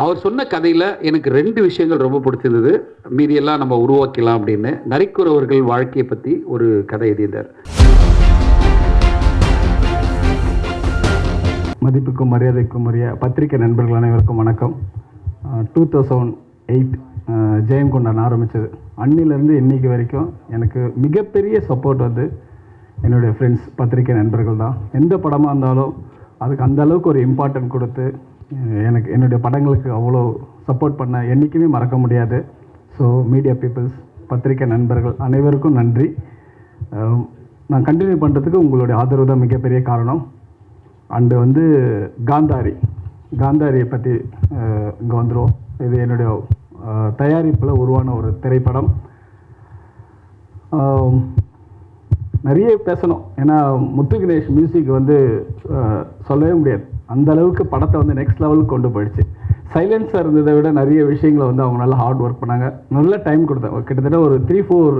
அவர் சொன்ன கதையில் எனக்கு ரெண்டு விஷயங்கள் ரொம்ப பிடிச்சிருந்தது. மீதியெல்லாம் நம்ம உருவாக்கலாம் அப்படின்னு. நரிக்குறவர்கள் வாழ்க்கையை பற்றி ஒரு கதை எழுதியிருந்தார். மதிப்புக்கும் மரியாதைக்கும் உரிய பத்திரிகை நண்பர்கள் அனைவருக்கும் வணக்கம். டூ தௌசண்ட் எயிட் ஜெயங்கொண்டான் ஆரம்பித்தது அன்னிலேருந்து இன்னைக்கு வரைக்கும் எனக்கு மிகப்பெரிய சப்போர்ட் வந்து என்னுடைய ஃப்ரெண்ட்ஸ் பத்திரிகை நண்பர்கள் தான். எந்த படமாக இருந்தாலும் அதுக்கு அந்த அளவுக்கு ஒரு இம்பார்ட்டன்ட் கொடுத்து எனக்கு என்னுடைய படங்களுக்கு அவ்வளோ சப்போர்ட் பண்ண என்றைக்குமே மறக்க முடியாது. ஸோ மீடியா பீப்புள்ஸ் பத்திரிகை நண்பர்கள் அனைவருக்கும் நன்றி. நான் கண்டினியூ பண்ணுறதுக்கு உங்களுடைய ஆதரவு தான் மிகப்பெரிய காரணம். அண்டு வந்து காந்தாரி. காந்தாரியை பற்றி இங்கே வந்துடும் இது என்னுடைய தயாரிப்பில் உருவான ஒரு திரைப்படம். நிறைய பேசணும். ஏன்னா முத்து கணேஷ் மியூசிக் வந்து சொல்லவே முடியாது. அந்த அளவுக்கு படத்தை வந்து நெக்ஸ்ட் லெவலுக்கு கொண்டு போயிடுச்சு. சைலன்ஸாக இருந்ததை விட நிறைய விஷயங்களை வந்து அவங்க நல்லா ஹார்ட் ஒர்க் பண்ணாங்க. நல்ல டைம் கொடுத்தாங்க கிட்டத்தட்ட ஒரு த்ரீ ஃபோர்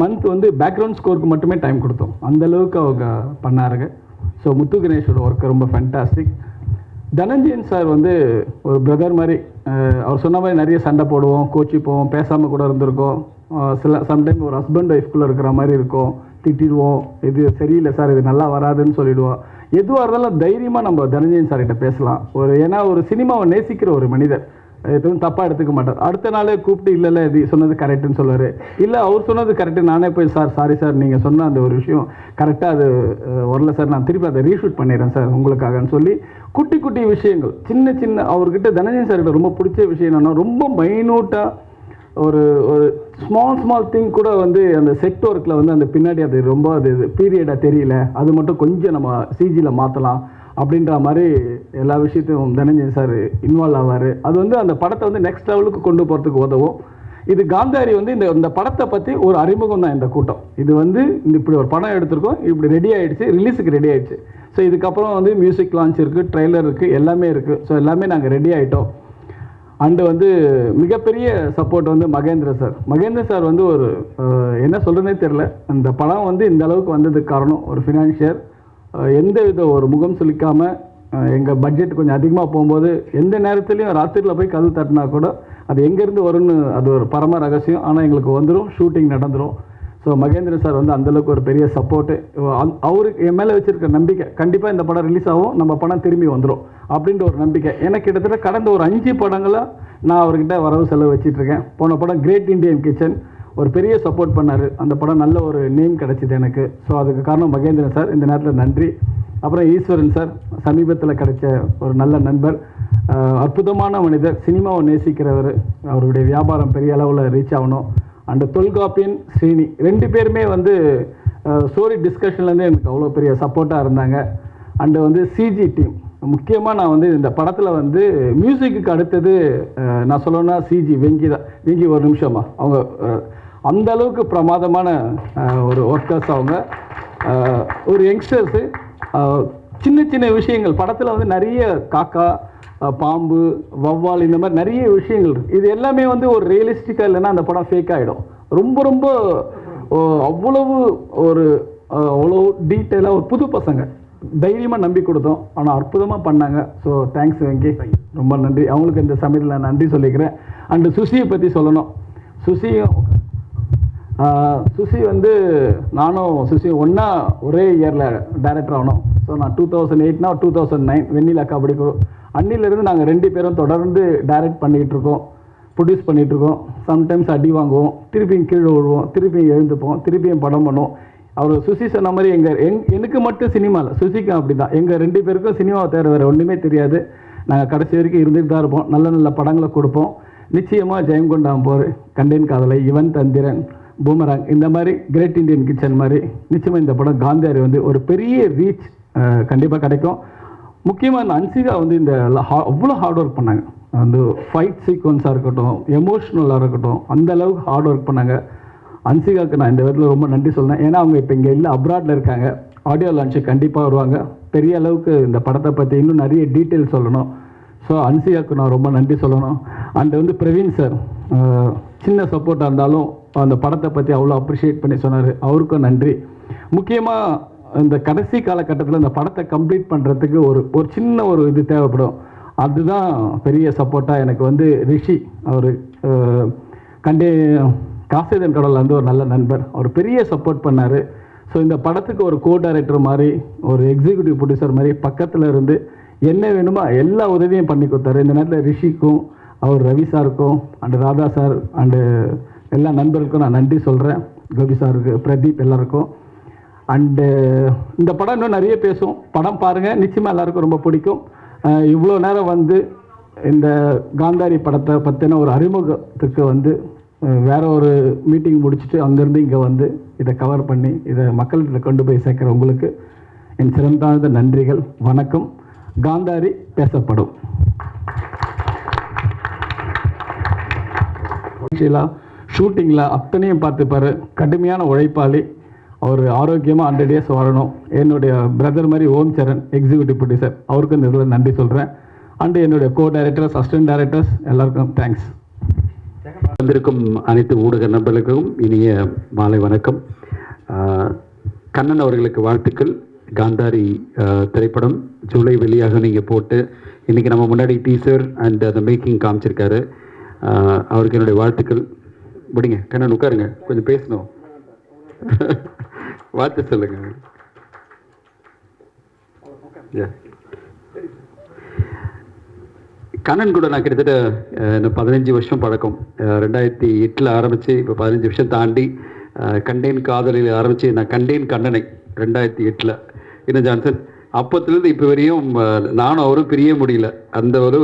மந்த் வந்து பேக்ரவுண்ட் ஸ்கோருக்கு மட்டுமே டைம் கொடுத்தோம். அந்த அளவுக்கு அவங்க பண்ணாருங்க. ஸோ முத்து கணேஷோட ஒர்க் ரொம்ப ஃபேண்டாஸ்டிக் தனஞ்சயன் சார் வந்து ஒரு பிரதர் மாதிரி அவர் சொன்ன மாதிரி நிறைய சண்டை போடுவோம் கோச்சிப்போம் பேசாமல் கூட இருந்திருக்கோம். சில சம்டைம் ஒரு ஹஸ்பண்ட் ஒய்ஃப்குள்ளே இருக்கிற மாதிரி இருக்கும். திட்டிடுவோம். இது சரியில்லை சார் இது நல்லா வராதுன்னு சொல்லிடுவோம். எதுவாக இருந்தாலும் தைரியமாக நம்ம தனஞ்சயன் சார்கிட்ட பேசலாம். ஒரு ஏன்னா ஒரு சினிமாவை நேசிக்கிற ஒரு மனிதர். எதுவும் தப்பாக எடுத்துக்க மாட்டார். அடுத்த நாளே கூப்பிட்டு இல்லை இல்லை இது சொன்னது கரெக்டுன்னு சொல்லுவார். இல்லை அவர் சொன்னது கரெக்டு நானே போய் சார் சாரி சார் நீங்கள் சொன்ன அந்த ஒரு விஷயம் கரெக்டாக அது வரல சார். நான் திருப்பி அதை ரீஷூட் பண்ணிடுறேன் சார் உங்களுக்காகன்னு சொல்லி குட்டி குட்டி விஷயங்கள். சின்ன சின்ன அவர்கிட்ட தனஞ்சயன் சார்கிட்ட ரொம்ப பிடிச்ச விஷயம் என்னென்னா ரொம்ப மைனூட்டாக ஒரு ஒரு ஸ்மால் ஸ்மால் திங் கூட வந்து அந்த செட் ஒர்க்கில் வந்து அந்த பின்னாடி அது ரொம்ப அது பீரியடாக தெரியல. அது மட்டும் கொஞ்சம் நம்ம சிஜியில் மாற்றலாம் அப்படின்ற மாதிரி எல்லா விஷயத்தையும் தனஞ்சயன் சார் இன்வால்வ் ஆவார். அது வந்து அந்த படத்தை வந்து நெக்ஸ்ட் லெவலுக்கு கொண்டு போகிறதுக்கு உதவும். இது காந்தாரி வந்து இந்த இந்த படத்தை பற்றி ஒரு அறிமுகம் தான் இந்த கூட்டம். இது வந்து இந்த இப்படி ஒரு படம் எடுத்திருக்கோம் இப்படி ரெடி ஆகிடுச்சு ரிலீஸுக்கு ரெடி ஆகிடுச்சு ஸோ இதுக்கப்புறம் வந்து மியூசிக் லான்ச் இருக்குது ட்ரெய்லர் இருக்குது எல்லாமே இருக்குது ஸோ எல்லாமே நாங்கள் ரெடி ஆகிட்டோம் அண்டு வந்து மிகப்பெரிய சப்போர்ட் வந்து மகேந்திர சார் மகேந்திர சார் வந்து ஒரு என்ன சொல்கிறதுனே தெரில அந்த படம் வந்து இந்த அளவுக்கு வந்ததுக்கு காரணம். ஒரு ஃபினான்ஷியர் எந்த வித ஒரு முகம் சுளிக்காமல் எங்கள் பட்ஜெட் கொஞ்சம் அதிகமாக போகும்போது எந்த நேரத்துலையும் ராத்திரியில் போய் கதவு தட்டினா கூட அது எங்கேருந்து வரும்னு அது ஒரு பரம ரகசியம். ஆனால் எங்களுக்கு வந்துடும் ஷூட்டிங் நடந்துடும் ஸோ மகேந்திர சார் வந்து அந்தளவுக்கு ஒரு பெரிய சப்போர்ட்டு அவருக்கு என் மேலே வச்சிருக்க நம்பிக்கை கண்டிப்பாக இந்த படம் ரிலீஸ் ஆகும் நம்ம படம் திரும்பி வந்துடும் அப்படின்ற ஒரு நம்பிக்கை. எனக்கு கிட்டத்தட்ட கடந்த ஒரு அஞ்சு படங்களாக நான் அவர்கிட்ட வரவு செலவு வச்சிட்ருக்கேன் போன படம் கிரேட் இண்டியன் கிச்சன் ஒரு பெரிய சப்போர்ட் பண்ணார். அந்த படம் நல்ல ஒரு நேம் கிடச்சிது எனக்கு. ஸோ அதுக்கு காரணம் மகேந்திரன் சார் இந்த நேரத்தில் நன்றி. அப்புறம் ஈஸ்வரன் சார் சமீபத்தில் கிடைச்ச ஒரு நல்ல நண்பர். அற்புதமான மனிதர் சினிமாவை நேசிக்கிறவர். அவருடைய வியாபாரம் பெரிய அளவில் ரீச் ஆகணும். அண்டு தொல்காப்பியன் ஸ்ரீனி ரெண்டு பேருமே வந்து ஸ்டோரி டிஸ்கஷன்லேருந்து எனக்கு அவ்வளோ பெரிய சப்போர்ட்டாக இருந்தாங்க. அண்டு வந்து சிஜி டீம் முக்கியமாக நான் வந்து இந்த படத்தில் வந்து மியூசிக்கு அடுத்தது நான் சொல்லணும்னா சிஜி வெங்கி தான். வெங்கி ஒரு நிமிஷமா அவங்க அந்த அளவுக்கு பிரமாதமான ஒரு ஒர்க்கர்ஸ் அவங்க. ஒரு யங்ஸ்டர்ஸு சின்ன சின்ன விஷயங்கள். படத்தில் வந்து நிறைய காக்கா பாம்பு வவ்வால் இந்த மாதிரி நிறைய விஷயங்கள் இருக்குது இது எல்லாமே வந்து ஒரு ரியலிஸ்டிக்காக இல்லைன்னா அந்த படம் ஃபேக் ஆகிடும் ரொம்ப ரொம்ப ஓ, அவ்வளவு ஒரு அவ்வளோ டீட்டெயிலாக ஒரு புது பசங்க. தைரியமாக நம்பி கொடுத்தோம். ஆனால் அற்புதமாக பண்ணாங்க. So thanks Venky. ரொம்ப நன்றி. அவங்களுக்கு இந்த சமயத்தில் நான் நன்றி சொல்லிக்கிறேன். அண்டு சுசியை பற்றி சொல்லணும். சுசியும் சுசி வந்து நானும் சுசியும் ஒன்றா ஒரே இயரில் டேரக்டர் ஆகணும். ஸோ நான் two thousand எயிட்னா two thousand nine Vennila Kabadi Kuzhu. அன்னிலிருந்து நாங்கள் ரெண்டு பேரும் தொடர்ந்து டைரக்ட் பண்ணிகிட்டு இருக்கோம் ப்ரொடியூஸ் பண்ணிகிட்டு இருக்கோம் சம்டைம்ஸ் அடி வாங்குவோம். திருப்பியும் கீழே விழுவோம். திருப்பியும் எழுந்துப்போம். திருப்பியும் படம் பண்ணுவோம். அவர் சுசி சொன்ன மாதிரி எங்கள் எங் எனக்கு மட்டும் சினிமாவில் சுசிக்கும் அப்படி தான் எங்கள் ரெண்டு பேருக்கும் சினிமாவை தவிர வேறு ஒன்றுமே தெரியாது. நாங்கள் கடைசி வரைக்கும் இருந்துட்டு தான் இருப்போம். நல்ல நல்ல படங்களை கொடுப்போம். நிச்சயமாக ஜெயங்கொண்டாம் போர். கண்டேன் காதலை. இவன் தந்திரன். பூமராங். இந்த மாதிரி கிரேட் இந்தியன் கிச்சன் மாதிரி நிச்சயமாக இந்த படம் காந்தியாரி வந்து ஒரு பெரிய ரீச் கண்டிப்பாக கிடைக்கும். முக்கியமாக இந்த அன்சிகா வந்து இந்த ஹா- அவ்வளோ ஹார்ட் ஒர்க் பண்ணாங்க. அந்த ஃபைட் சீக்வன்ஸாக இருக்கட்டும் எமோஷ்னலாக இருக்கட்டும் அந்த அளவுக்கு ஹார்ட் ஒர்க் பண்ணாங்க. அன்சிகாவுக்கு நான் இந்த விதத்தில் ரொம்ப நன்றி சொல்றேன். ஏன்னா அவங்க இப்போ இங்கே இல்லை அப்ராடில் இருக்காங்க. ஆடியோ லான்ச்சு கண்டிப்பாக வருவாங்க. பெரிய அளவுக்கு இந்த படத்தை பற்றி இன்னும் நிறைய டீட்டெயில் சொல்லணும். ஸோ அன்சிகாவுக்கு நான் ரொம்ப நன்றி சொல்லணும். அண்ட் வந்து பிரவீன் சார் சின்ன சப்போர்ட்டாக இருந்தாலும் அந்த படத்தை பற்றி அவ்வளோ அப்ரிஷியேட் பண்ணி சொன்னார். அவருக்கும் நன்றி. முக்கியமாக இந்த கடைசி காலகட்டத்தில் இந்த படத்தை கம்ப்ளீட் பண்ணுறதுக்கு ஒரு ஒரு சின்ன ஒரு இது தேவைப்படும். அதுதான் பெரிய சப்போர்ட்டாக எனக்கு வந்து ரிஷி அவர் கண்டே காசிதன் கடவுள் வந்து ஒரு நல்ல நண்பர். அவர் பெரிய சப்போர்ட் பண்ணார். ஸோ இந்த படத்துக்கு ஒரு கோ டைரக்டர் மாதிரி ஒரு எக்ஸிக்யூட்டிவ் ப்ரொடியூசர் மாதிரி பக்கத்தில் இருந்து என்ன வேணுமோ எல்லா உதவியும் பண்ணி கொடுத்தாரு. இந்த நேரத்தில் ரிஷிக்கும் அவர் ரவி சாருக்கும் அண்டு ராதா சார் அண்டு எல்லா நண்பர்களுக்கும் நான் நன்றி சொல்கிறேன் கோபி சாருக்கு பிரதீப் எல்லாருக்கும். அண்டு uh, இந்த படம் இன்னும் நிறைய பேசும். படம் பாருங்கள் நிச்சயமாக எல்லாருக்கும் ரொம்ப பிடிக்கும். இவ்வளோ நேரம் வந்து இந்த காந்தாரி படத்தை பற்றின ஒரு அறிமுகத்துக்கு வந்து வேற ஒரு மீட்டிங் முடிச்சுட்டு அங்கேருந்து இங்கே வந்து இதை கவர் பண்ணி இதை மக்கள்கிட்ட கொண்டு போய் சேர்க்குற உங்களுக்கு என் சிறந்தாழ்ந்த நன்றிகள். வணக்கம். காந்தாரி பேசப்படும். ஷூட்டிங்கில் அத்தனையும் பார்த்துப்பாரு. கடுமையான உழைப்பாளி. அவர் ஆரோக்கியமாக ஹண்ட்ரட் டேஸ் வரணும் என்னுடைய பிரதர் மாதிரி ஓம் சரண் எக்ஸிக்யூட்டிவ் ப்ரொடியூசர் அவருக்கும் நிறைய நன்றி சொல்கிறேன் அண்டு என்னுடைய கோ டைரக்டர்ஸ் அசிஸ்டன்ட் டைரக்டர்ஸ் எல்லாருக்கும் தேங்க்ஸ் வந்திருக்கும் அனைத்து ஊடக நண்பர்களுக்கும் இனிய மாலை வணக்கம். கண்ணன் அவர்களுக்கு வாழ்த்துக்கள். காந்தாரி திரைப்படம் ஜூலை வெளியாக நீங்கள் போட்டு இன்னைக்கு நம்ம முன்னாடி டீசர் அண்ட் அந்த மேக்கிங் காமிச்சிருக்காரு. அவருக்கு என்னுடைய வாழ்த்துக்கள். விடுங்க கண்ணன் உட்காருங்க கொஞ்சம் பேசணும். வாழ்த்து சொல்லுங்க. கண்ணன் கூட நான் கிட்டத்தட்ட பதினஞ்சு வருஷம் பழக்கம். ரெண்டாயிரத்தி எட்டில் ஆரம்பித்து இப்போ பதினஞ்சு வருஷம் தாண்டி கண்டேன் காதலில் ஆரம்பித்து நான் கண்டேன் கண்ணனை ரெண்டாயிரத்தி எட்டில். இன்னும் ஜான்சன்? அப்போத்துலேருந்து இப்போ வரையும் நானும் அவரும் பிரிய முடியல. அந்த ஒரு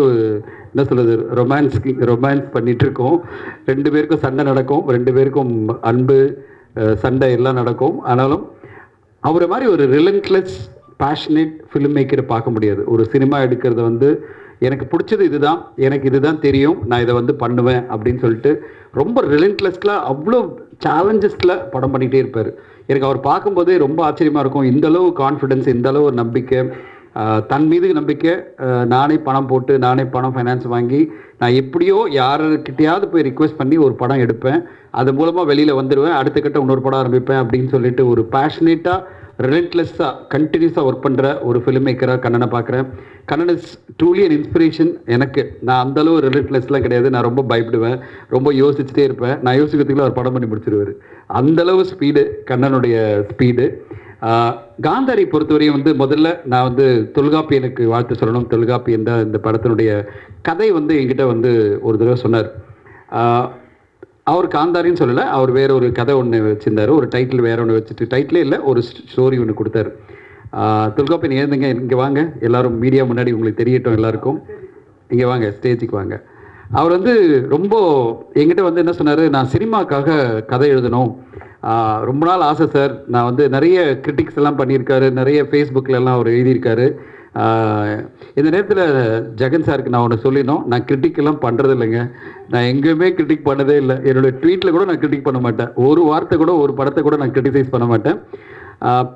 என்ன சொல்கிறது ரொமான்ஸ் ரொமான்ஸ் பண்ணிகிட்ருக்கோம் இருக்கோம். ரெண்டு பேருக்கும் சண்டை நடக்கும். ரெண்டு பேருக்கும் அன்பு சண்டை எல்லாம் நடக்கும். ஆனாலும் அவரை மாதிரி ஒரு ரிலன்ட்லெஸ் பேஷனேட் ஃபிலிம் மேக்கரை பார்க்க முடியாது. ஒரு சினிமா எடுக்கிறது வந்து எனக்கு பிடிச்சது இதுதான் எனக்கு இதுதான் தெரியும் நான் இதை வந்து பண்ணுவேன் அப்படின்னு சொல்லிட்டு ரொம்ப ரிலன்ட்லெஸ்ல அவ்வளோ சேலஞ்சஸில் படம் பண்ணிகிட்டே இருப்பார். எனக்கு அவர் பார்க்கும்போதே ரொம்ப ஆச்சரியமாக இருக்கும். இந்த அளவு கான்ஃபிடென்ஸ் இந்தளவு ஒரு நம்பிக்கை. தன் மீது நம்பிக்கை நானே பணம் போட்டு நானே பணம் ஃபைனான்ஸ் வாங்கி நான் எப்படியோ யாருக்கிட்டையாவது போய் ரிக்வெஸ்ட் பண்ணி ஒரு படம் எடுப்பேன். அது மூலமாக வெளியில் வந்துடுவேன். அடுத்த கட்ட இன்னொரு படம் ஆரம்பிப்பேன் அப்படின்னு சொல்லிட்டு ஒரு பேஷனேட்டாக ரிலேட்லெஸ்ஸாக கண்டினியூஸாக ஒர்க் பண்ணுற ஒரு ஃபிலிம் மேக்கராக கண்ணனை பார்க்குறேன். Kannan is truly an inspiration எனக்கு. நான் அந்தளவு ரிலேட்லெஸ்லாம் கிடையாது. நான் ரொம்ப பயப்படுவேன். ரொம்ப யோசிச்சுட்டே இருப்பேன். நான் யோசிக்கிறதுக்குள்ள அவர் படம் பண்ணி முடிச்சிருவார். அந்தளவு ஸ்பீடு கண்ணனுடைய ஸ்பீடு காந்தாரி பொறுத்தவரையும் வந்து முதல்ல நான் வந்து தொல்காப்பியனுக்கு வாழ்த்து சொல்லணும். தொல்காப்பியன் தான் இந்த படத்தினுடைய கதை வந்து என்கிட்ட வந்து ஒரு தடவை சொன்னார். அவர் காந்தாரின்னு சொல்லலை அவர் வேற ஒரு கதை ஒன்று வச்சுருந்தார். ஒரு டைட்டில் வேற ஒன்று வச்சுட்டு டைட்டிலே இல்லை ஒரு ஸ்டோரி ஒன்று கொடுத்தாரு. தொல்காப்பியன் ஏந்துங்க இங்கே வாங்க. எல்லாரும் மீடியா முன்னாடி உங்களுக்கு தெரியட்டும் எல்லாருக்கும். இங்கே வாங்க ஸ்டேஜுக்கு வாங்க. அவர் வந்து ரொம்ப எங்கிட்ட வந்து என்ன சொன்னார் நான் சினிமாக்காக கதை எழுதணும். ரொம்ப நாள் ஆசை சார். நான் வந்து நிறைய கிரிட்டிக்ஸ் எல்லாம் பண்ணியிருக்காரு. நிறைய ஃபேஸ்புக்கிலலாம் அவர் எழுதியிருக்காரு. இந்த நேரத்தில் ஜெகன் சாருக்கு நான் ஒன்று சொல்லிடணும். நான் கிரிட்டிக் எல்லாம் பண்ணுறது இல்லைங்க நான் எங்கேயுமே கிரிட்டிக் பண்ணதே இல்லை. என்னுடைய ட்வீட்டில் கூட நான் கிரிட்டிக் பண்ண மாட்டேன். ஒரு வார்த்தை கூட ஒரு படத்தை கூட நான் கிரிட்டிசைஸ் பண்ண மாட்டேன்.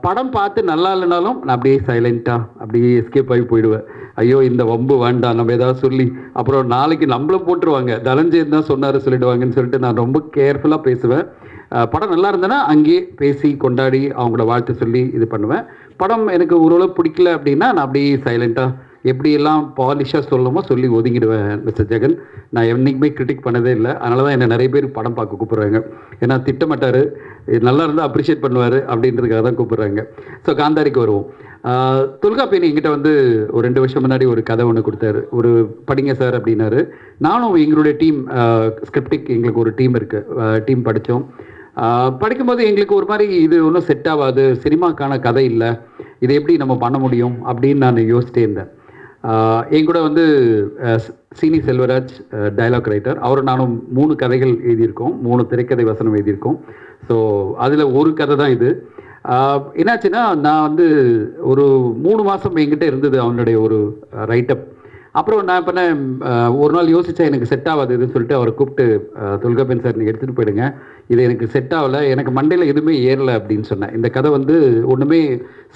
படம் பார்த்து நல்லா இல்லைனாலும் நான் அப்படியே சைலண்ட்டாக அப்படியே எஸ்கேப் ஆகி போயிடுவேன். ஐயோ இந்த வம்பு வேண்டாம். நம்ம ஏதாவது சொல்லி அப்புறம் நாளைக்கு நம்மளும் போட்டுருவாங்க. தனஞ்சயன் தான் சொன்னார் சொல்லிடுவாங்கன்னு சொல்லிட்டு நான் ரொம்ப கேர்ஃபுல்லாக பேசுவேன். படம் நல்லா இருந்தேன்னா அங்கேயே பேசி கொண்டாடி அவங்கள வாழ்த்து சொல்லி இது பண்ணுவேன். படம் எனக்கு ஓரளவு பிடிக்கல அப்படின்னா நான் அப்படியே சைலண்ட்டாக எப்படியெல்லாம் பாலிஷாக சொல்லணுமோ சொல்லி ஒதுங்கிடுவேன் மிஸ்டர் ஜெகன். நான் என்றைக்குமே கிரிட்டிக் பண்ணதே இல்லை. அதனால தான் என்னை நிறைய பேர் படம் பார்க்க கூப்பிட்றாங்க. ஏன்னா திட்டமாட்டார். நல்லா இருந்தால் அப்ரிஷியேட் பண்ணுவார் அப்படின்றதுக்காக தான் கூப்பிட்றாங்க. ஸோ காந்தாரிக்கு வருவோம். ஆஹ் எங்கிட்ட வந்து ஒரு ரெண்டு வருஷம் முன்னாடி ஒரு கதை ஒன்று கொடுத்தாரு. ஒரு படிங்க சார் அப்படின்னாரு. நானும் எங்களுடைய டீம் ஸ்கிரிப்டிக் எங்களுக்கு ஒரு டீம் இருக்குது டீம் படித்தோம். படிக்கும்போது எங்களுக்கு ஒரு மாதிரி இது ஒன்றும் செட் ஆகாது சினிமாக்கான கதை இல்லை. இதை எப்படி நம்ம பண்ண முடியும் அப்படின்னு நான் யோசிச்சிட்டே இருந்தேன். என் கூட வந்து சீனி செல்வராஜ் டைலாக் ரைட்டர் அவரும் நானும் மூணு கதைகள் எழுதியிருக்கோம். மூணு திரைக்கதை வசனம் எழுதியிருக்கோம். ஸோ அதில் ஒரு கதை தான் இது. என்னாச்சுன்னா நான் வந்து ஒரு மூணு மாதம் என்கிட்ட இருந்தது அவனுடைய ஒரு ரைட்டப் அப்புறம் நான் இப்போ ஒரு நாள் யோசித்தேன் எனக்கு செட் ஆகாது இதுன்னு சொல்லிட்டு அவரை கூப்பிட்டு துல்கபென் தொல்காப்பியன் சார் நீங்கள் எடுத்துகிட்டு போயிடுங்க. இது எனக்கு செட் ஆகலை எனக்கு மண்டையில் எதுவுமே ஏறலை அப்படின்னு சொன்னேன். இந்த கதை வந்து ஒன்றுமே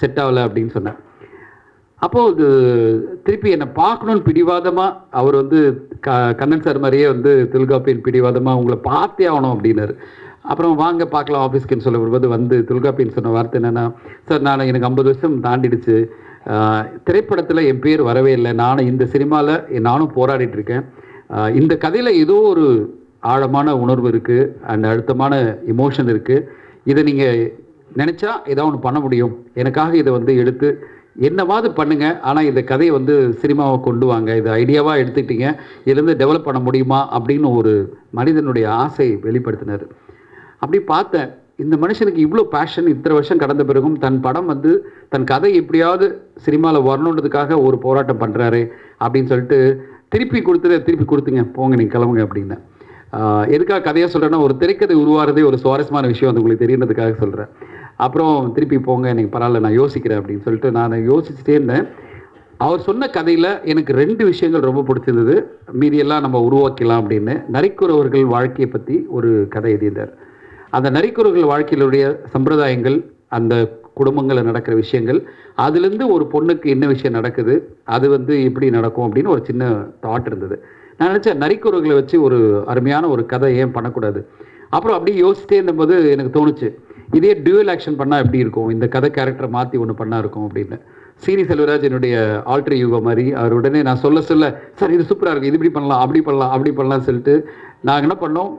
செட் ஆகலை அப்படின்னு சொன்னேன். அப்போது இது திருப்பி என்னை பார்க்கணுன்னு பிடிவாதமாக அவர் வந்து க கண்ணன் சார் மாதிரியே வந்து தொல்காப்பியன் பிடிவாதமாக உங்களை பார்த்தே ஆகணும் அப்படின்னாரு. அப்புறம் வாங்க பார்க்கலாம் ஆஃபீஸ்க்குன்னு சொல்ல வரும்போது வந்து தொல்காப்பியன் சொன்ன வார்த்தை என்னென்னா சார் நான் எனக்கு ஐம்பது வருஷம் தாண்டிடுச்சு. திரைப்படத்தில் என் பேர் வரவே இல்லை. நானும் இந்த சினிமாவில் நானும் போராடிட்டு இருக்கேன் இந்த கதையில் ஏதோ ஒரு ஆழமான உணர்வு இருக்குது அண்ட் அழுத்தமான இமோஷன் இருக்குது இதை நீங்கள் நினச்சா ஏதாவது ஒன்று பண்ண முடியும். எனக்காக இதை வந்து எடுத்து என்னவாது பண்ணுங்கள் ஆனால் இந்த கதையை வந்து சினிமாவை கொண்டு வாங்க. இது ஐடியாவாக எடுத்துக்கிட்டீங்க. இதுலேருந்து டெவலப் பண்ண முடியுமா? அப்படின்னு ஒரு மனிதனுடைய ஆசை வெளிப்படுத்தினார். அப்படி பார்த்தேன். இந்த மனுஷனுக்கு இவ்வளோ பேஷன் இத்தனை வருஷம் கடந்த பிறகும் தன் படம் வந்து தன் கதை எப்படியாவது சினிமாவில் வரணுன்றதுக்காக ஒரு போராட்டம் பண்ணுறாரு அப்படின்னு சொல்லிட்டு திருப்பி கொடுத்துட்டு திருப்பி கொடுத்துங்க போங்க நீங்கள் கிளம்புங்க அப்படின்னேன் எதுக்காக கதையாக சொல்கிறேன்னா ஒரு திரைக்கதை உருவாகிறதே ஒரு சுவாரஸ்யமான விஷயம் அது உங்களுக்கு தெரியுன்றதுக்காக சொல்கிறேன் அப்புறம் திருப்பி போங்க எனக்கு பரவாயில்ல நான் யோசிக்கிறேன் அப்படின்னு சொல்லிட்டு நான் யோசிச்சுட்டே இருந்தேன். அவர் சொன்ன கதையில் எனக்கு ரெண்டு விஷயங்கள் ரொம்ப பிடிச்சிருந்தது. மீதியெல்லாம் நம்ம உருவாக்கலாம் அப்படின்னு. நரிக்குறவர்கள் வாழ்க்கையை பற்றி ஒரு கதை எழுதியிருந்தார். அந்த நரிக்குறவர்கள் வாழ்க்கையிலுடைய சம்பிரதாயங்கள் அந்த குடும்பங்களில் நடக்கிற விஷயங்கள் அதுலேருந்து ஒரு பொண்ணுக்கு என்ன விஷயம் நடக்குது அது வந்து எப்படி நடக்கும் அப்படின்னு ஒரு சின்ன தாட் இருந்தது. நான் நினச்சேன் நரிக்குறவர்களை வச்சு ஒரு அருமையான ஒரு கதை ஏன் பண்ணக்கூடாது? அப்புறம் அப்படியே யோசிச்சிட்டே இருந்தபோது எனக்கு தோணுச்சு இதே டியூவல் ஆக்ஷன் பண்ணால் எப்படி இருக்கும்? இந்த கதை கேரக்டரை மாற்றி ஒன்று பண்ணா இருக்கும் அப்படின்னு. சீனி செல்வராஜ் என்னுடைய ஆல்ட்ரு யுகம் மாதிரி அவர் உடனே நான் சொல்ல சொல்ல சார் இது சூப்பராக இருக்குது இது இப்படி பண்ணலாம் அப்படி பண்ணலாம் அப்படி பண்ணலாம்னு சொல்லிட்டு நாங்கள் என்ன பண்ணோம்?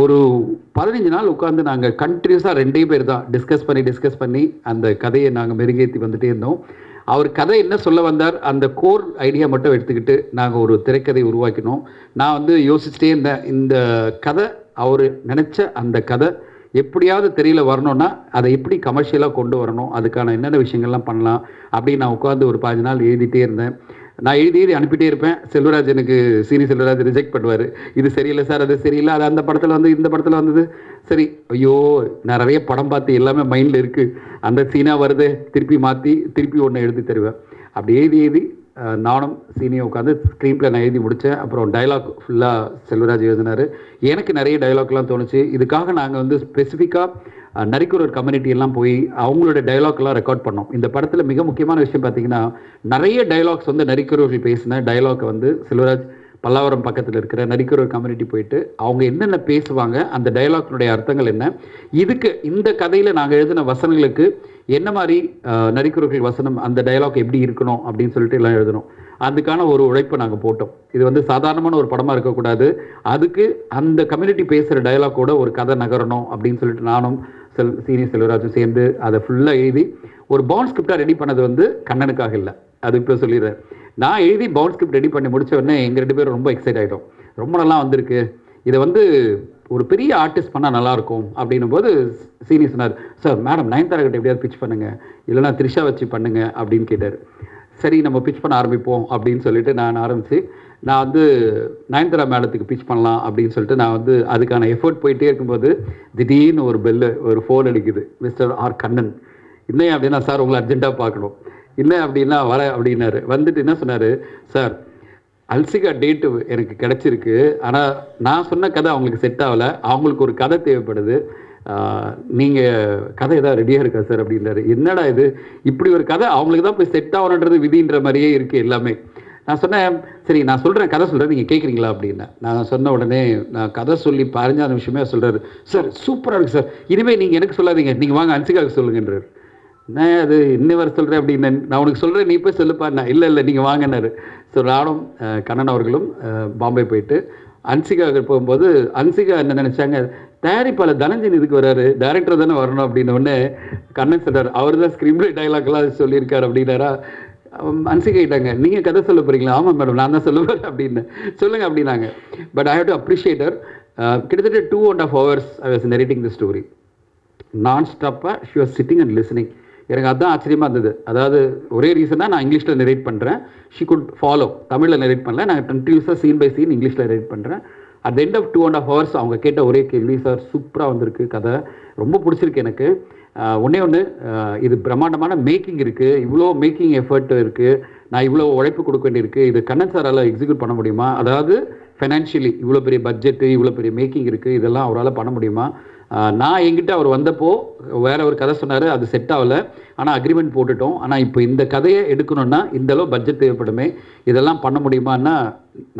ஒரு பதினஞ்சு நாள் உட்காந்து நாங்கள் கண்டினியூஸாக ரெண்டே பேர் தான் டிஸ்கஸ் பண்ணி டிஸ்கஸ் பண்ணி அந்த கதையை நாங்கள் மெருகேற்றி வந்துட்டே இருந்தோம். அவர் கதை என்ன சொல்ல வந்தார் அந்த கோர் ஐடியா மட்டும் எடுத்துக்கிட்டு நாங்கள் ஒரு திரைக்கதை உருவாக்கினோம். நான் வந்து யோசிச்சுட்டே இருந்தேன் இந்த கதை அவர் நினச்ச அந்த கதை எப்படியாவது தெரியல வரணும்னா அதை எப்படி கமர்ஷியலாக கொண்டு வரணும் அதுக்கான என்னென்ன விஷயங்கள்லாம் பண்ணலாம் அப்படின்னு நான் உட்காந்து ஒரு பாஞ்சு நாள் எழுதிட்டே இருந்தேன். நான் எழுதி எழுதி அனுப்பிட்டே இருப்பேன். செல்வராஜ் எனக்கு சீனி செல்வராஜ் ரிஜெக்ட் பண்ணுவார். இது சரியில்லை சார் அது சரியில்லை. அது அந்த படத்தில் வந்து இந்த படத்தில் வந்தது சரி. ஐயோ நான் நிறைய படம் பார்த்து எல்லாமே மைண்டில் இருக்குது அந்த சீனாக வருது திருப்பி மாற்றி திருப்பி ஒன்று எழுதி தருவேன். அப்படி எழுதி எழுதி நானும் சீனியை உட்காந்து ஸ்க்ரீன் பிளே நான் எழுதி முடித்தேன். அப்புறம் டைலாக் ஃபுல்லாக செல்வராஜ் எழுதினார். எனக்கு நிறைய டைலாக்லாம் தோணுச்சு. இதுக்காக நாங்கள் வந்து ஸ்பெசிஃபிக்காக நரிக்குறவர் கம்யூனிட்டி எல்லாம் போய் அவங்களோட டைலாக்லாம் ரெக்கார்ட் பண்ணோம். இந்த படத்தில் மிக முக்கியமான விஷயம் பார்த்தீங்கன்னா நிறைய டைலாக்ஸ் வந்து நரிக்குறவர்கள் பேசின டைலாக்கை வந்து செல்வராஜ் பல்லாவரம் பக்கத்தில் இருக்கிற நரிக்குறவர் கம்யூனிட்டி போயிட்டு அவங்க என்னென்ன பேசுவாங்க அந்த டைலாக்னுடைய அர்த்தங்கள் என்ன? இதுக்கு இந்த கதையில் நாங்கள் எழுதின வசனங்களுக்கு என்ன மாதிரி அஹ், நரிக்குறவர்கள் வசனம் அந்த டைலாக் எப்படி இருக்கணும் அப்படின்னு சொல்லிட்டு எல்லாம் எழுதணும். அதுக்கான ஒரு உழைப்பை நாங்கள் போட்டோம். இது வந்து சாதாரணமான ஒரு படமாக இருக்கக்கூடாது. அதுக்கு அந்த கம்யூனிட்டி பேசுகிற டைலாக்கோட ஒரு கதை நகரணும் அப்படின்னு சொல்லிட்டு நானும் செல் சீனியர் செல்வராஜும் சேர்ந்து அதை ஃபுல்லாக எழுதி ஒரு பவுன் ஸ்கிரிப்டாக ரெடி பண்ணது வந்து கண்ணனுக்காக இல்லை. அது இப்போ சொல்லிடுறேன். நான் எழுதி பவுன் ஸ்கிரிப்ட் ரெடி பண்ணி முடித்த உடனே எங்கள் ரெண்டு பேரும் ரொம்ப எக்ஸைட் ஆகிட்டோம் ரொம்ப நல்லா வந்திருக்கு. இதை வந்து ஒரு பெரிய ஆர்டிஸ்ட் பண்ணால் நல்லாயிருக்கும் அப்படின்னும் போது சீனியர் சொன்னார் சார் மேடம் நயன்தாரா கிட்ட எப்படியாவது பிச் பண்ணுங்க இல்லைன்னா த்ரிஷா வச்சு பண்ணுங்க அப்படின்னு கேட்டார். சரி நம்ம பிச் பண்ண ஆரம்பிப்போம் அப்படின்னு சொல்லிட்டு நான் ஆரம்பித்து நான் வந்து நயன்தாரா மேடத்துக்கு பிச் பண்ணலாம் அப்படின்னு சொல்லிட்டு நான் வந்து அதுக்கான எஃபோர்ட் போயிட்டே இருக்கும்போது திடீர்னு ஒரு பெல்லு ஒரு ஃபோன் அடிக்குது மிஸ்டர் ஆர் கண்ணன் இல்லை அப்படின்னா சார் உங்களை அர்ஜென்ட்டாக பார்க்கணும். இல்லை அப்படின்னா வர அப்படின்னாரு. வந்துட்டு என்ன சொன்னார் சார் அல்சிகா டேட்டு எனக்கு கிடச்சிருக்கு. ஆனால் நான் சொன்ன கதை அவங்களுக்கு செட் ஆகலை. அவங்களுக்கு ஒரு கதை தேவைப்படுது. நீங்கள் கதை ஏதாவது ரெடியாக இருக்கா சார் அப்படின்றாரு. என்னடா இது? இப்படி ஒரு கதை அவங்களுக்கு தான் போய் செட் ஆகணுன்றது விதின்ற மாதிரியே இருக்குது எல்லாமே. நான் சொன்னேன் சரி நான் சொல்கிறேன் கதை சொல்கிறேன் நீங்கள் கேட்குறீங்களா அப்படின்னு. நான் சொன்ன உடனே நான் கதை சொல்லி பதினஞ்சாவது விஷயமே சொல்கிறாரு சார் சூப்பராக இருக்குது சார் இனிமேல் நீங்கள் எனக்கு சொல்லாதீங்க. நீங்கள் வாங்க அன்சிகாவுக்கு சொல்லுங்கன்றார். நான் அது? இன்னும் வர சொல்கிறேன் அப்படின்னு நான் உனக்கு சொல்கிறேன் நீ போய் சொல்லுப்பா. நான் இல்லை இல்லை நீங்கள் வாங்கினாரு ஸோ நானும் கண்ணன் அவர்களும் பாம்பே போயிட்டு அன்சிகா போகும்போது அன்சிகா என்ன நினச்சாங்க? தயாரிப்பாளர் தனஞ்சன் இதுக்கு வராரு டேரக்டர் தானே வரணும் அப்படின்ன கண்ணன் சொல்கிறார் அவர் தான் ஸ்க்ரீன்பிளே டைலாக்லாம் சொல்லியிருக்காரு அப்படின்னாரா? அன்சிகாயிட்டாங்க நீங்கள் கதை சொல்ல போகிறீங்களா ஆமாம் மேடம் நான் தான் சொல்லுவேன் அப்படின்னு. சொல்லுங்கள் அப்படின்னாங்க. But I have to appreciate her கிட்டத்தட்ட two and half hours I was narrating the story நான் ஸ்டாப்பாக she was sitting and listening எனக்கு அதுதான் ஆச்சரியமாக இருந்தது. அதாவது ஒரே ரீசனாக நான் இங்கிலீஷில் நெரேட் பண்ணுறேன் ஷி குட் ஃபாலோ தமிழில் நரேட் பண்ணல. நான் கண்டினியூஸாக சீன் பை சீன் இங்கிலீஷில் நரேட் பண்ணுறேன் at end of two and half hours அவங்க கேட்ட ஒரே கேள்வி சார் சூப்பராக வந்திருக்கு கதை. ரொம்ப பிடிச்சிருக்கு எனக்கு. ஒன்றே ஒன்று இது பிரம்மாண்டமான மேக்கிங் இருக்குது இவ்வளோ மேக்கிங் எஃபர்ட் இருக்குது நான் இவ்வளோ உழைப்பு கொடுக்க வேண்டியிருக்கு. இது கண்ணன் சாரால் எக்ஸிக்யூட் பண்ண முடியுமா? அதாவது ஃபைனான்ஷியலி இவ்வளோ பெரிய பட்ஜெட்டு இவ்வளோ பெரிய மேக்கிங் இருக்குது இதெல்லாம் அவரால் பண்ண முடியுமா? நான் என்கிட்ட அவர் வந்தப்போ வேற ஒரு கதை சொன்னார் அது செட் ஆகலை. ஆனால் அக்ரிமெண்ட் போட்டுட்டோம். ஆனால் இப்போ இந்த கதையை எடுக்கணும்னா இந்த அளவு பட்ஜெட் தேவைப்படுமே. இதெல்லாம் பண்ண முடியுமான்னா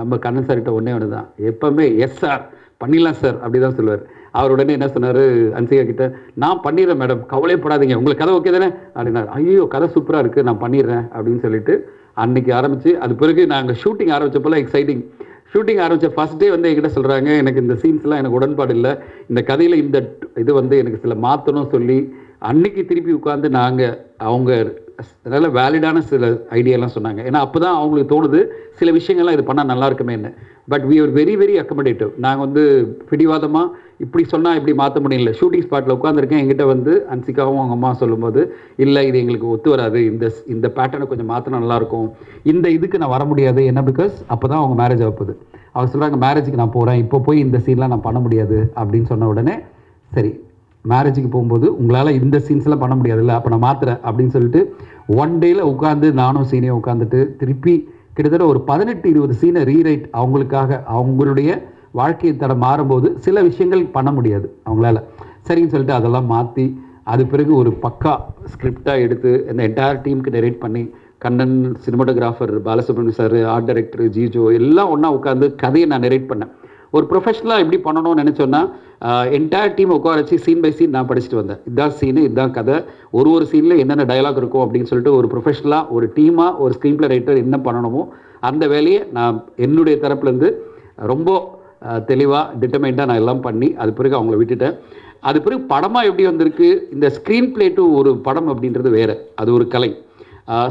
நம்ம கண்ணன் சார்கிட்ட ஒன்றே ஒன்று தான் எப்போவுமே எஸ் சார் பண்ணிடலாம் சார் அப்படி தான் சொல்லுவார். அவர் உடனே என்ன சொன்னார் அன்சிகா கிட்ட நான் பண்ணிடுறேன் மேடம் கவலைப்படாதீங்க உங்களுக்கு கதை ஓகே தானே? அப்படின்னாரு. ஐயோ கதை சூப்பராக இருக்குது நான் பண்ணிடுறேன். அப்படின்னு சொல்லிட்டு அன்னைக்கு ஆரம்பித்து அது பிறகு நாங்கள் ஷூட்டிங் ஆரம்பிச்சப்போலாம் எக்ஸைட்டிங் ஷூட்டிங் ஆரம்பித்த ஃபஸ்ட் டே வந்து என்கிட்ட சொல்கிறாங்க எனக்கு இந்த சீன்ஸ்லாம் எனக்கு உடன்பாடு இல்லை. இந்த கதையில் இந்த இது வந்து எனக்கு சில மாற்றணும் சொல்லி அன்னைக்கு திருப்பி உட்காந்து நாங்கள் அவங்க நல்ல வேலிடான சில ஐடியாலாம் சொன்னாங்க. ஏன்னா அப்போ தான் அவங்களுக்கு தோணுது சில விஷயங்கள்லாம் இது பண்ணால் நல்லா இருக்குமேன்னு. But we are very very accommodative நாங்கள் வந்து பிடிவாதமாக இப்படி சொன்னால் இப்படி மாற்ற முடியல. ஷூட்டிங் ஸ்பாட்டில் உட்காந்துருக்கேன் என்கிட்ட வந்து அன்சிகாவும் அவங்க அம்மா சொல்லும்போது இல்லை இது எங்களுக்கு ஒத்து வராது. இந்த இந்த பேட்டர்னை கொஞ்சம் மாற்றினா நல்லாயிருக்கும் இந்த இதுக்கு நான் வர முடியாது. என்ன? பிகாஸ் அப்போ தான் அவங்க மேரேஜ் ஆகுது அவங்க சொல்கிறாங்க மேரேஜுக்கு நான் போகிறேன் இப்போ போய் இந்த சீன்லாம் நான் பண்ண முடியாது. அப்படின்னு சொன்ன உடனே சரி மேரேஜுக்கு போகும்போது உங்களால் இந்த சீன்ஸ்லாம் பண்ண முடியாதுல்ல? அப்போ நான் மாத்திரேன் அப்படின்னு சொல்லிட்டு ஒன் டேயில் உட்காந்து நானும் சீனையும் உட்காந்துட்டு திருப்பி கிட்டத்தட்ட ஒரு பதினெட்டு இருபது சீனை ரீரைட் அவங்களுக்காக அவங்களுடைய வாழ்க்கை தடம் மாறும்போது சில விஷயங்கள் பண்ண முடியாது அவங்களால. சரின்னு சொல்லிட்டு அதெல்லாம் மாற்றி அது பிறகு ஒரு பக்கா ஸ்கிரிப்டாக எடுத்து இந்த என்டையர் டீமுக்கு நெரேட் பண்ணி Kannan cinematographer Balasubramaniam sir art director Jijo எல்லாம் ஒன்றா உட்காந்து கதையை நான் நெரேட் பண்ணேன். ஒரு ப்ரொஃபஷனலாக எப்படி பண்ணணும்னு நினச்சோன்னா என்டையர் டீம் உட்கார வச்சு சீன் பை சீன் நான் படிச்சுட்டு வந்தேன். இதுதான் சீனு இதுதான் கதை. ஒரு ஒரு சீனில் என்னென்ன டயலாக் இருக்கும் அப்படின்னு சொல்லிட்டு ஒரு ப்ரொஃபஷனலாக ஒரு டீமாக ஒரு ஸ்க்ரீன் பிளே ரைட்டர் என்ன பண்ணணுமோ அந்த வேலையை நான் என்னுடைய தரப்புலேருந்து ரொம்ப தெளிவாக டிட்டர்மைண்டாக நான் எல்லாம் பண்ணி அது பிறகு அவங்கள விட்டுட்டேன். அது பிறகு படமாக எப்படி வந்திருக்கு? இந்த ஸ்க்ரீன் பிளே டு ஒரு படம் அப்படின்றது வேறு. அது ஒரு கலை.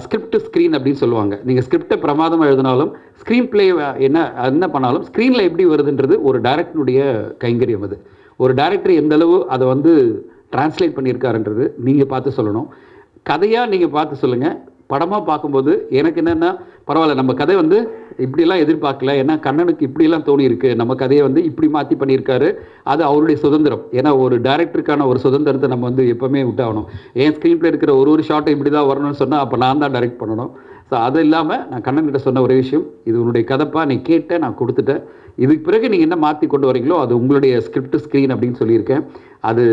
ஸ்கிரிப்ட் ஸ்க்ரீன் அப்படின்னு சொல்லுவாங்க. நீங்கள் ஸ்கிரிப்டை பிரமாதமாக எழுதினாலும் ஸ்க்ரீன் பிளே என்ன என்ன பண்ணாலும் ஸ்க்ரீனில் எப்படி வருதுன்றது ஒரு டைரக்டருடைய கைங்கரியம் அது. ஒரு டேரக்டர் எந்தளவு அதை வந்து டிரான்ஸ்லேட் பண்ணியிருக்காருன்றது நீங்கள் பார்த்து சொல்லணும். கதையாக நீங்கள் பார்த்து சொல்லுங்கள் படமாக பார்க்கும்போது எனக்கு என்னென்னா பரவாயில்ல நம்ம கதை வந்து இப்படிலாம் எதிர்பார்க்கல. ஏன்னா கண்ணனுக்கு இப்படிலாம் தோணி இருக்கு நம்ம கதையை வந்து இப்படி மாற்றி பண்ணியிருக்காரு. அது அவருடைய சுதந்திரம். ஏன்னா ஒரு டைரக்டருக்கான ஒரு சுதந்திரத்தை நம்ம வந்து எப்போவுமே விட்டாகணும். ஏன் ஸ்க்ரீன் பிளே இருக்கிற ஒரு ஒரு ஷாட்டை இப்படி தான் வரணும்னு சொன்னால் அப்போ நான் தான் டைரக்ட் பண்ணணும். ஸோ அது இல்லாமல் நான் கண்ணன்கிட்ட சொன்ன ஒரே விஷயம். இது உன்னுடைய கதப்பா நீ கேட்ட நான் கொடுத்துட்டேன். இதுக்கு பிறகு நீங்கள் என்ன மாற்றி கொண்டு வரீங்களோ அது உங்களுடைய ஸ்கிரிப்ட் ஸ்க்ரீன் அப்படின்னு சொல்லியிருக்கேன். அது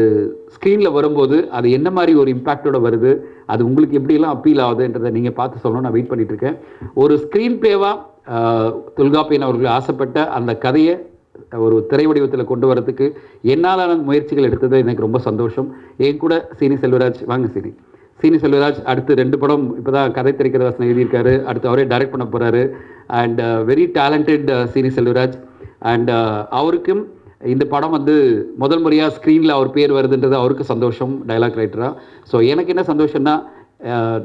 ஸ்க்ரீனில் வரும்போது அது என்ன மாதிரி ஒரு இம்பேக்டோட வருது அது உங்களுக்கு எப்படிலாம் அப்பீல் ஆகுதுன்றதை நீங்கள் பார்த்து சொல்லணும் நான் வெயிட் பண்ணிட்டு இருக்கேன். ஒரு ஸ்க்ரீன் பிளேவாக தொல்காப்பியன் அவர்கள் ஆசைப்பட்ட அந்த கதையை ஒரு திரை வடிவத்தில் கொண்டு வரதுக்கு என்னாலான முயற்சிகள் எடுத்தது எனக்கு ரொம்ப சந்தோஷம். என் கூட சீனி செல்வராஜ் வாங்க சீனி. சீனி செல்வராஜ் அடுத்து ரெண்டு படம் இப்போ தான் கதை திரைக்கிற வசனம் எழுதியிருக்காரு. அடுத்து அவரே டைரக்ட் பண்ண போகிறாரு அண்ட் வெரி டேலண்டட் சீனி செல்வராஜ். அண்ட் uh, அவருக்கும் இந்த படம் வந்து முதல் முறையாக ஸ்க்ரீனில் அவர் பேர் வருதுன்றது அவருக்கு சந்தோஷம் டைலாக் ரைட்டராக ஸோ எனக்கு என்ன சந்தோஷம்னா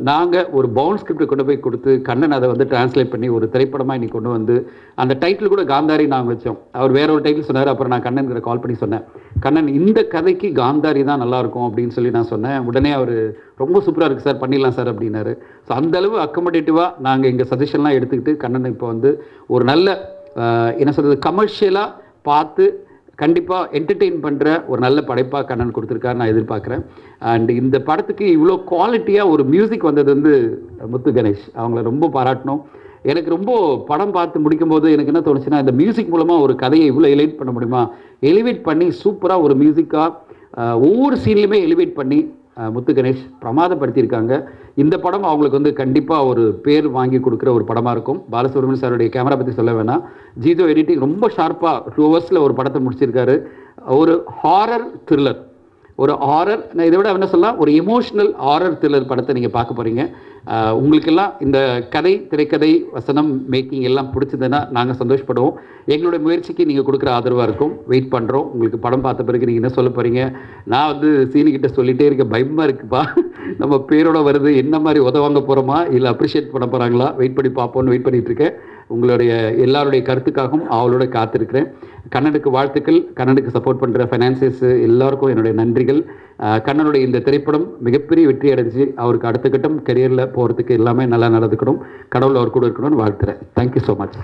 நாங்கள் ஒரு பவுண்ட் ஸ்கிரிப்ட் கொண்டு போய் கொடுத்து கண்ணன் அதை வந்து டிரான்ஸ்லேட் பண்ணி ஒரு திரைப்படமாக இன்னைக்கு கொண்டு வந்து அந்த டைட்டில் கூட காந்தாரி நாங்கள் வச்சோம். அவர் வேற ஒரு டைட்டில் சொன்னார் அப்புறம் நான் கண்ணன்கிற கால் பண்ணி சொன்னேன். கண்ணன் இந்த கதைக்கு காந்தாரி தான் நல்லாயிருக்கும் அப்படின்னு சொல்லி நான் சொன்னேன். உடனே அவர் ரொம்ப சூப்பராக இருக்குது சார் பண்ணிடலாம் சார் அப்படின்னாரு. ஸோ அந்தளவு அக்கமடேட்டிவாக நாங்கள் எங்கள் சஜஷன்லாம் எடுத்துக்கிட்டு கண்ணன் இப்போ வந்து ஒரு நல்ல என்ன சொல்கிறது கமர்ஷியலாக பார்த்து கண்டிப்பாக என்டர்டெயின் பண்ணுற ஒரு நல்ல படைப்பாக கண்ணன் கொடுத்துருக்காரு நான் எதிர்பார்க்குறேன். அண்ட் இந்த படத்துக்கு இவ்வளோ குவாலிட்டியாக ஒரு மியூசிக் வந்தது வந்து முத்து கணேஷ். அவங்கள ரொம்ப பாராட்டணும். எனக்கு ரொம்ப படம் பார்த்து முடிக்கும்போது எனக்கு என்ன தோணுச்சுன்னா இந்த மியூசிக் மூலமாக ஒரு கதையை இவ்வளோ எலிவேட் பண்ண முடியுமா? எலிவேட் பண்ணி சூப்பராக ஒரு மியூசிக்காக ஒவ்வொரு சீன்லையுமே எலிவேட் பண்ணி முத்து கணேஷ் பிரமாதப்படுத்தியிருக்காங்க. இந்த படம் அவங்களுக்கு வந்து கண்டிப்பாக ஒரு பேர் வாங்கி கொடுக்குற ஒரு படமாக இருக்கும். பாலசுப்ரமணியம் சாருடைய கேமரா பற்றி சொல்ல வேணாம் ஜீதோ எடிட்டிங் ரொம்ப ஷார்ப்பாக டூ ஹவர்ஸில் ஒரு படத்தை முடிச்சிருக்காரு. ஒரு ஹாரர் த்ரில்லர் ஒரு ஹாரர் நான் இதை விட என்ன சொல்லலாம் ஒரு எமோஷ்னல் ஹாரர் த்ரில்லர் படத்தை நீங்கள் பார்க்க போகிறீங்க உங்களுக்கெல்லாம் இந்த கதை திரைக்கதை வசனம் மேக்கிங் எல்லாம் பிடிச்சதுன்னா நாங்கள் சந்தோஷப்படுவோம். எங்களுடைய முயற்சிக்கு நீங்கள் கொடுக்குற ஆதரவாக இருக்கும். வெயிட் பண்ணுறோம் உங்களுக்கு படம் பார்த்த பிறகு நீங்கள் என்ன சொல்ல போகிறீங்க நான் வந்து சீனிக்கிட்ட சொல்லிகிட்டே இருக்க பயமாக இருக்குப்பா. நம்ம பேரோட வருது. என்ன மாதிரி உதவாங்க போகிறோமா இல்லை அப்ரிஷியேட் பண்ண போகிறாங்களா வெயிட் பண்ணி பார்ப்போம்னு வெயிட் பண்ணிகிட்ருக்கேன் இருக்கேன். உங்களுடைய எல்லாருடைய கருத்துக்காகவும் அவளோட காத்திருக்கிறேன். கண்ணனுக்கு வாழ்த்துக்கள் கண்ணனுக்கு சப்போர்ட் பண்ணுற ஃபைனான்சியர்ஸ் எல்லாருக்கும் என்னுடைய நன்றிகள். கண்ணனுடைய இந்த திரைப்படம் மிகப்பெரிய வெற்றி அடைஞ்சு அவருக்கு அடுத்த கட்டம் கெரியரில் போகிறதுக்கு எல்லாமே நல்லா நடந்துக்கணும். கடவுள் அவர் கூட இருக்கணும்னு வாழ்த்துறேன். Thank you so much